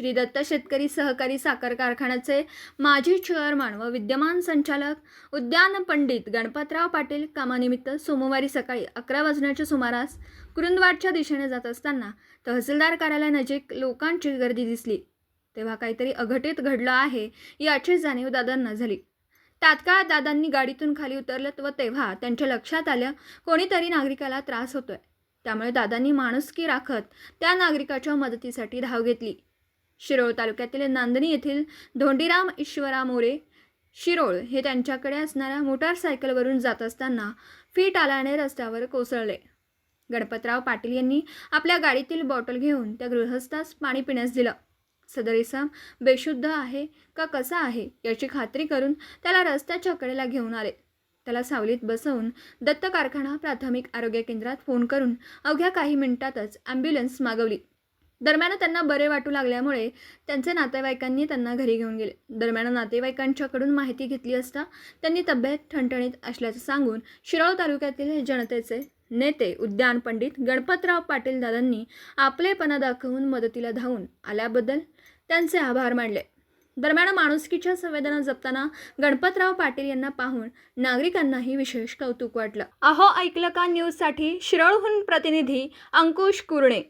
श्री दत्त शेतकरी सहकारी साखर कारखान्याचे माजी चेअरमन व विद्यमान संचालक उद्यान पंडित गणपतराव पाटील कामानिमित्त सोमवारी सकाळी अकरा वाजण्याच्या सुमारास कुरुंदवाडच्या दिशेने जात असताना तहसीलदार कार्यालयानजीक लोकांची गर्दी दिसली. तेव्हा काहीतरी अघटित घडलं आहे याची जाणीव दादांना झाली. तात्काळ दादांनी गाडीतून खाली उतरलं व तेव्हा त्यांच्या लक्षात आलं कोणीतरी नागरिकाला त्रास होतोय. त्यामुळे दादांनी माणुसकी राखत त्या नागरिकाच्या मदतीसाठी धाव घेतली. शिरोळ तालुक्यातील नांदणी येथील धोंडीराम ईश्वरा मोरे शिरोळ हे त्यांच्याकडे असणाऱ्या मोटारसायकलवरून जात असताना फीट आल्याने रस्त्यावर कोसळले. गणपतराव पाटील यांनी आपल्या गाडीतील बॉटल घेऊन त्या गृहस्थास पाणी पिण्यास दिलं. सदर इसम बेशुद्ध आहे का कसा आहे याची खात्री करून त्याला रस्त्याच्या कडेला घेऊन आले. त्याला सावलीत बसवून दत्त कारखाना प्राथमिक आरोग्य केंद्रात फोन करून अवघ्या काही मिनिटातच ॲम्ब्युलन्स मागवली. दरम्यान त्यांना बरे वाटू लागल्यामुळे त्यांचे नातेवाईकांनी त्यांना घरी घेऊन गेले. दरम्यान नातेवाईकांच्याकडून माहिती घेतली असता त्यांनी तब्येत ठणठणीत असल्याचं सांगून शिरोळ तालुक्यातील जनतेचे नेते उद्यान पंडित गणपतराव पाटील दादांनी आपलेपणा दाखवून मदतीला धावून आल्याबद्दल त्यांचे आभार मानले. दरम्यान माणुसकीच्या संवेदना जपताना गणपतराव पाटील यांना पाहून नागरिकांनाही विशेष कौतुक वाटलं. अहो ऐकलं का न्यूजसाठी शिरोळहून प्रतिनिधी अंकुश कुरणे.